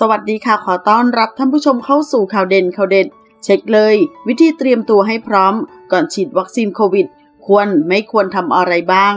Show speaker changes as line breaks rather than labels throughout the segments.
สวัสดีค่ะขอต้อนรับท่านผู้ชมเข้าสู่ข่าวเด่นข่าวเด็ด เช็คเลย วิธีเตรียมตัวให้พร้อม ก่อนฉีดวัคซีนโควิด ควรไม่ควรทำอะไรบ้าง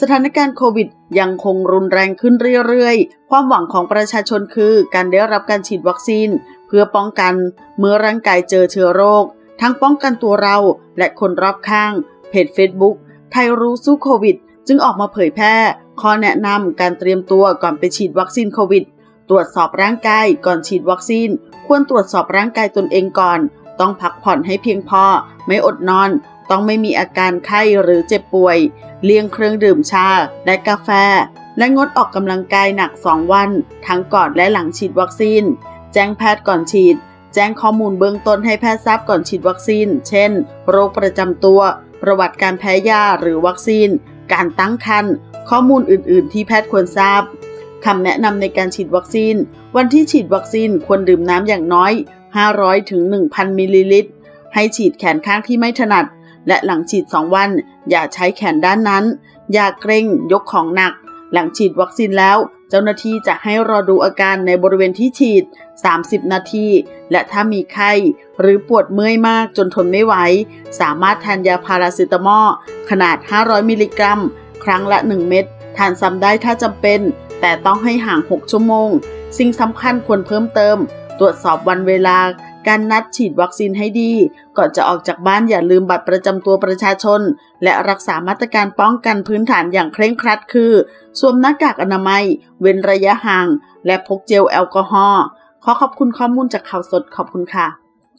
สถานการณ์โควิดยังคงรุนแรงขึ้นเรื่อยๆ ความหวังของประชาชนคือการได้รับการฉีดวัคซีน เพื่อป้องกันเมื่อร่างกายเจอเชื้อโรค ทั้งป้องกันตัวเราและคนรอบข้าง เพจ Facebook ไทยรู้สู้โควิด จึงออกมาเผยแพร่ข้อแนะนำการเตรียมตัวก่อนไปฉีดวัคซีนโควิด ตรวจสอบร่างกายก่อนฉีดวัคซีน ควรตรวจสอบร่างกายตนเองก่อน ต้องพักผ่อนให้เพียงพอ ไม่อดนอน ต้องไม่มีอาการไข้หรือเจ็บป่วย เลี่ยงเครื่องดื่มชา และกาแฟ และงดออกกำลังกายหนัก 2 วัน ทั้งก่อนและหลังฉีดวัคซีน แจ้งแพทย์ก่อนฉีด แจ้งข้อมูลเบื้องต้นให้แพทย์ทราบก่อนฉีดวัคซีน เช่น โรคประจำตัว ประวัติการแพ้ยาหรือวัคซีน การตั้งครรภ์ข้อมูลอื่น ๆ ที่แพทย์ควรทราบ คำแนะนำในการฉีดวัคซีน วันที่ฉีดวัคซีนควรดื่มน้ำอย่างน้อย 500ถึง1,000 มิลลิลิตร ให้ฉีดแขนข้างที่ไม่ถนัด และหลังฉีด 2 วัน อย่าใช้แขนด้านนั้น อย่าเกรงยกของหนัก หลังฉีดวัคซีนแล้ว เจ้าหน้าที่จะให้รอดูอาการในบริเวณที่ฉีด 30 นาที และถ้ามีไข้ หรือปวดเมื่อยมากจนทนไม่ไหว สามารถทานยาพาราเซตามอลขนาด 500 มิลลิกรัม ครั้งละ 1 เม็ด ทานซ้ำได้ถ้าจำเป็น แต่ต้องให้ห่าง 6 ชั่วโมง สิ่งสำคัญควรเพิ่มเติม ตรวจสอบวันเวลา การนัดฉีดวัคซีนให้ดี ก่อนจะออกจากบ้านอย่าลืมบัตรประจำตัวประชาชน และรักษามาตรการป้องกันพื้นฐานอย่างเคร่งครัดคือ สวมหน้ากากอนามัย เว้นระยะห่าง และพกเจลแอลกอฮอล์ ขอขอบคุณข้อมูลจากข่าวสดขอบคุณค่ะ